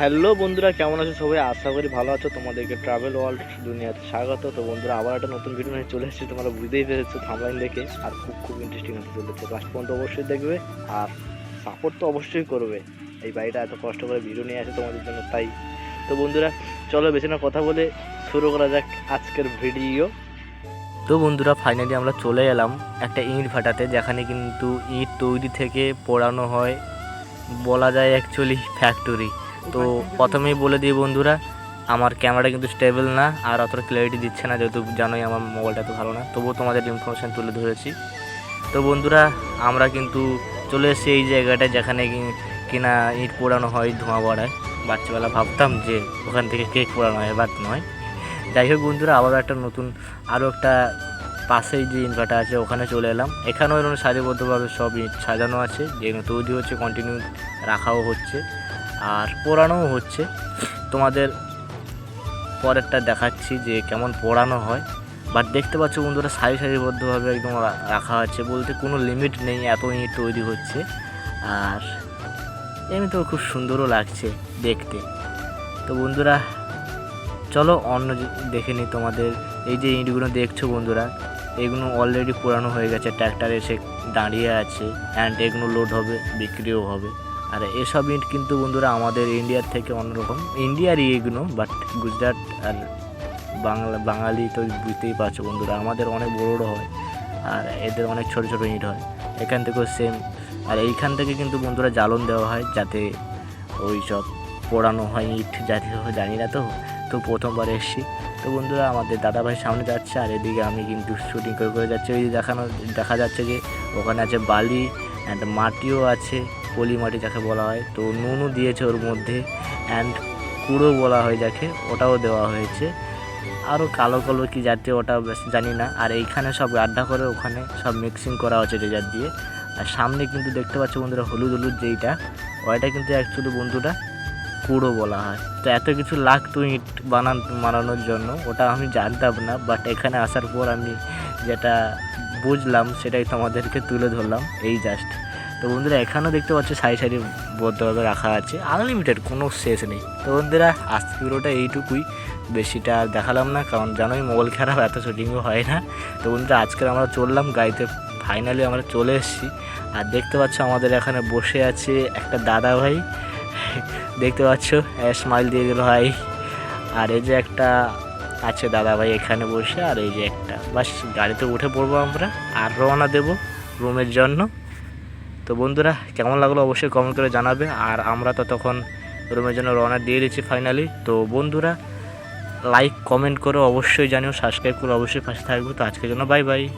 Hello বন্ধুরা, কেমন আছো সবাই? আশা করি ভালো আছো। তোমাদেরকে ট্রাভেল ওয়ার্ল্ড দুনিয়াতে স্বাগত। তো বন্ধুরা, আবার একটা নতুন ভিডিও নিয়ে চলে এসেছি। তোমরা বুঝতেই পেরেছ থামলাইন দেখে। আর খুব খুব ইন্টারেস্টিং হতে চলেছে। লাস্ট পর্যন্ত অবশ্যই দেখবে আর সাপোর্ট তো অবশ্যই করবে। এই বাড়িটা এত কষ্ট করে ভিডিও নিয়ে আসে তোমাদের জন্য, তাই। তো বন্ধুরা, চলো বেশি না কথা বলে শুরু করা যাক আজকের ভিডিও তো বন্ধুরা ফাইনালি আমরা চলে এলাম একটা ইট ভাটাতে, যেখানে কিন্তু ইট তৈরি থেকে পোড়ানো হয়। বলা যায় অ্যাকচুয়ালি ফ্যাক্টরি তো প্রথমেই বলে দিই বন্ধুরা, আমার ক্যামেরা কিন্তু স্টেবল না, আর অতটা ক্লিয়ারিটি দিচ্ছে না, যেহেতু জানোই আমার মোবাইলটা তো ভালো না, তবুও তোমাদের ইনফরমেশান তুলে ধরেছি। তো বন্ধুরা, আমরা কিন্তু চলে এসেছি এই জায়গাটায় যেখানে কিনা ইট পোড়ানো হয় ধোঁয়া বাড়ায় বাচ্চাবেলা ভাবতাম যে ওখান থেকে কেক পোড়ানো হয়, বাট নয়। যাই হোক বন্ধুরা আবারও একটা নতুন আরও একটা পাশেই যে ইনভার্টার আছে, ওখানে চলে এলাম। এখানেও এরকম সারিবদ্ধভাবে সব সাজানো আছে যেগুলো তৈরি হচ্ছে কন্টিনিউ রাখাও হচ্ছে। আর পোড়ানোও হচ্ছে। তোমাদের পরেরটা দেখাচ্ছি যে কেমন পোড়ানো হয়। বাট দেখতে পাচ্ছ বন্ধুরা, সারি সারিবদ্ধভাবে একদম রাখা আছে বলতে কোনো লিমিট নেই এত ইট তৈরি হচ্ছে। আর এমনিতেও খুব সুন্দরও লাগছে দেখতে। তো বন্ধুরা, চলো অন্য দেখে নিই তোমাদের। এই যে ইঁটগুলো দেখছ বন্ধুরা, এগুলো অলরেডি পুরানো হয়ে গেছে। ট্র্যাক্টর এসে দাঁড়িয়ে আছে অ্যান্ড এগুলো লোড হবে, বিক্রিও হবে। আর এসব ইট কিন্তু বন্ধুরা আমাদের ইন্ডিয়ার থেকে অন্যরকম। ইন্ডিয়ারই এগুলো বাট গুজরাট আর বাংলা, বাঙালি তো বুঝতেই পারছ বন্ধুরা, আমাদের অনেক বড় বড়ো হয় আর এদের অনেক ছোট ছোট ইট হয়। এখান থেকেও সেম আর এইখান থেকে কিন্তু বন্ধুরা জ্বালন দেওয়া হয় যাতে ওই সব পোড়ানো হয় ইট জাতীয় জানি না তো তো প্রথমবার এসেছি। তো বন্ধুরা আমাদের দাদাভাই সামনে যাচ্ছে আর এদিকে আমি কিন্তু শুটিং করে করে যাচ্ছি। ওই দেখানো, দেখা যাচ্ছে যে ওখানে আছে বালি অ্যান্ড মাটিও আছে। পলি মাটি যাকে বলা হয়, তো নুনও দিয়েছে ওর মধ্যে অ্যান্ড কুড়ো বলা হয় যাকে, ওটাও দেওয়া হয়েছে। আরও কালো কালো কি জাতীয় ওটা বেশ জানি না, আর এইখানে সব গাড্ডা করে ওখানে সব মিক্সিং করা হচ্ছে রেজার দিয়ে। আর সামনে কিন্তু দেখতে পাচ্ছ বন্ধুরা হলুদ হলুদ যেইটা, ওইটা কিন্তু অ্যাকচুয়ালি বন্ধুরা কুড়ো বলা হয়। তো এত কিছু লাগতো ইট বানান, বানানোর জন্য, ওটা আমি জানতাম না বাট এখানে আসার পর আমি যেটা বুঝলাম, সেটাই তোমাদেরকে তুলে ধরলাম, এই জাস্ট তো বন্ধুরা, এখানেও দেখতে পাচ্ছ সারি সারি বদ্ধভাবে রাখা আছে। আনলিমিটেড কোনো শেষ নেই। তো বন্ধুরা আজকে ভিডিওটা এইটুকুই। বেশিটা দেখালাম না, কারণ জানোই মোবাইল খারাপ, এত শুটিংও হয় না। তো বন্ধুরা আজকে আমরা চললাম গাড়িতে। ফাইনালি আমরা চলে এসেছি। আর দেখতে পাচ্ছ আমাদের এখানে বসে আছে একটা দাদা ভাই দেখতে পাচ্ছ স্মাইল দিয়ে দিল ভাই আর এই যে একটা আছে দাদা ভাই এখানে বসে, আর এই যে একটা। বাস, গাড়িতে উঠে পড়ব আমরা, আর রওনা দেবো রুমের জন্য। তো বন্ধুরা, কেমন লাগল অবশ্যই কমেন্ট করে জানাবে। আর আমরা তো তখন রুমের জন্য রওনা দিয়ে দিচ্ছি ফাইনালি তো বন্ধুরা লাইক কমেন্ট করে অবশ্যই জানিও সাবস্ক্রাইব করে অবশ্যই পাশে থাকব। তো আজকের জন্য বাই বাই